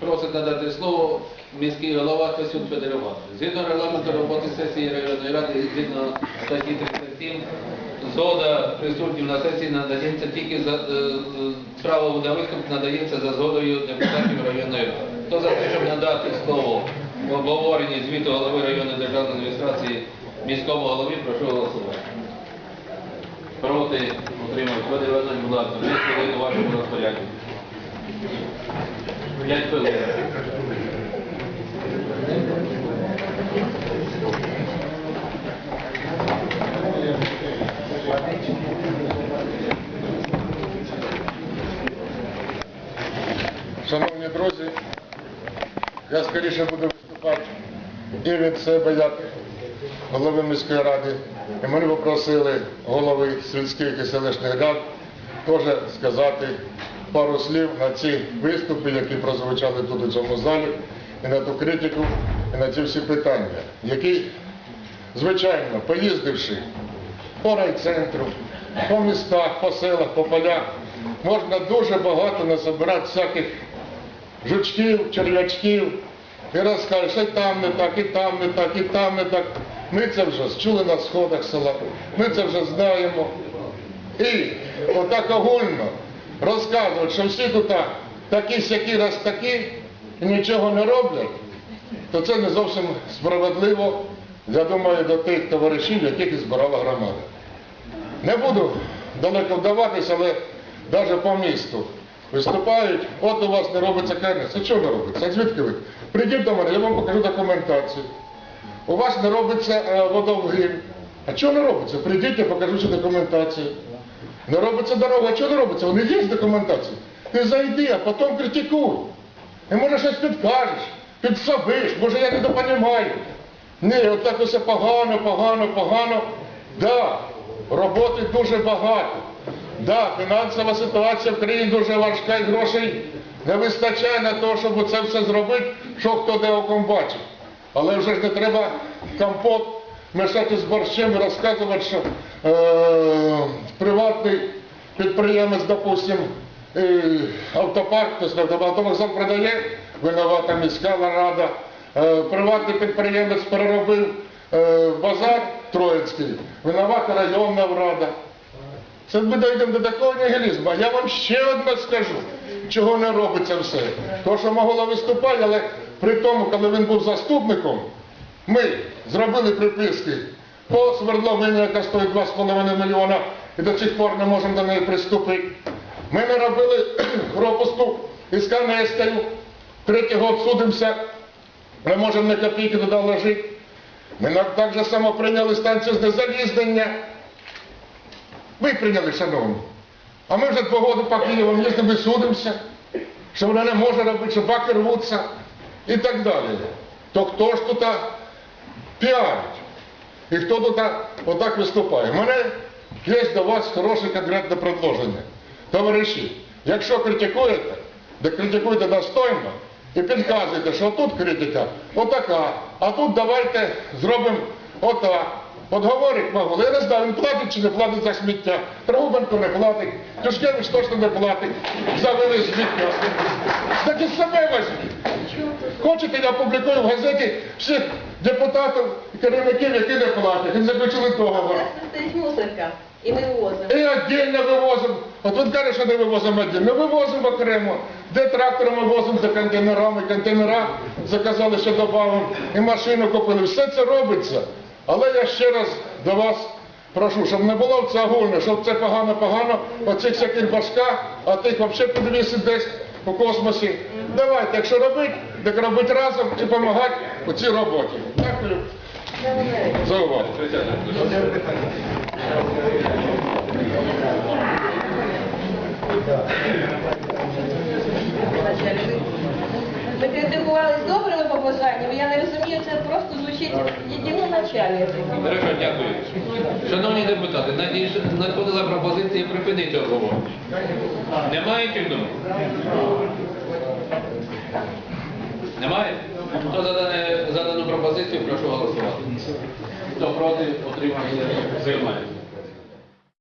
Просить надати слово міський голова Косюк Федір Іванович. Згідно регламенту роботи сесії районної ради, згідно статті 37, згода присутнім на сесії надається тільки за е, е, право на виступ надається за згодою депутатів районної ради. Хто за те, щоб надати слово в обговоренні звіту голови районної державної адміністрації міському голові, прошу голосувати. Проти утримав Федір Іванович, будь ласка, 2 вашому розпорядженні. 5 хвилин. Шановні друзі, я скоріше буду виступати і від себе як голови міської ради. І мене попросили голови сільських і селищних рад теж сказати пару слів на ці виступи, які прозвучали тут у цьому залі, і на ту критику, і на ці всі питання, які, звичайно, поїздивши по райцентру, по містах, по селах, по полях, можна дуже багато насобирати всяких жучків, черв'ячків, і розкажеш, і там не так, і там не так, і там не так. Ми це вже чули на сходах села, ми це вже знаємо. І отак огульно розказувати, що всі тут такі сякі раз такі і нічого не роблять, то це не зовсім справедливо, я думаю, до тих товаришів, яких і збирала громада. Не буду далеко вдаватися, але навіть по місту виступають, от у вас не робиться. А чого не робиться? А звідки ви? Прийдіть до мене, я вам покажу документацію. У вас не робиться е, водовгін. А чого не робиться? Прийдіть, я покажу цю документацію. Не робиться дорога, а чого не робиться? Вони є документація. Ти зайди, а потім критикуй. І може щось підкажеш, підсобиш, може я не допонімаю. Ні, отак усе погано, погано, погано. Да, роботи дуже багато. Да, фінансова ситуація в країні дуже важка і грошей не вистачає на те, щоб це все зробити, що хто де оком бачить. Але вже ж не треба компот мішати з борщем і розказувати, що е, приватний підприємець, допустим, е, автопарк, тобто автовокзал продає, винувата міська рада, е, приватний підприємець переробив е, базар Троїцький, винувата районна рада. Це ми дійдемо до такого нігілізму. Я вам ще одне скажу, чого не робиться все. То, що могла виступати, але при тому, коли він був заступником, ми зробили приписки по свердловині, яка стоїть 2,5 мільйона, і до сих пор не можемо до неї приступити. Ми не робили пропуску із канестою, третього обсудимося, не можемо ні копійки туди вложити. Ми на- так же само прийняли станцію з незалізнення. Ви прийняли, шановні. А ми вже два роки по Києву їздимо і судимося, що вона не може робити, що баки рвуться і так далі. То хто ж тут піарить? І хто тут отак виступає? У мене є до вас хороше конкретне предложення. Товариші, якщо критикуєте, то критикуйте достойно і підказуйте, що тут критика отака, а тут давайте зробимо отак. От говорить Магул, я не знаю, він платить чи не платить за сміття. Трубенко не платить, Тушкевич точно не платить за вивіз сміття. Так і себе возьміть. Хочете, я публікую в газеті всіх депутатів і керівників, які не платять. Він заключили договор. Мусорка і ми вивозимо. І віддільно вивозимо. От він каже, що не вивозимо віддільно. Вивозимо окремо. Де трактором вивозимо, де контейнерами. Контейнера заказали, що додамо. І машину купили. Все це робиться. Але я ще раз до вас прошу, щоб не було це огульне, щоб це погано-погано, оцих всяких башках, а тих взагалі підвісить десь у космосі. Давайте, якщо робити, так робити разом і допомагати у цій роботі. Дякую за увагу. Ми критикувались з добрими побажаннями, я не розумію, це просто звучить єдиноначально. Хорошо, дякую. Шановні депутати, надійш- надходила пропозиція припинити обговорення. Немає хто? Немає? Хто за дане- за дану пропозицію, прошу голосувати. Хто проти, отримався, приймає.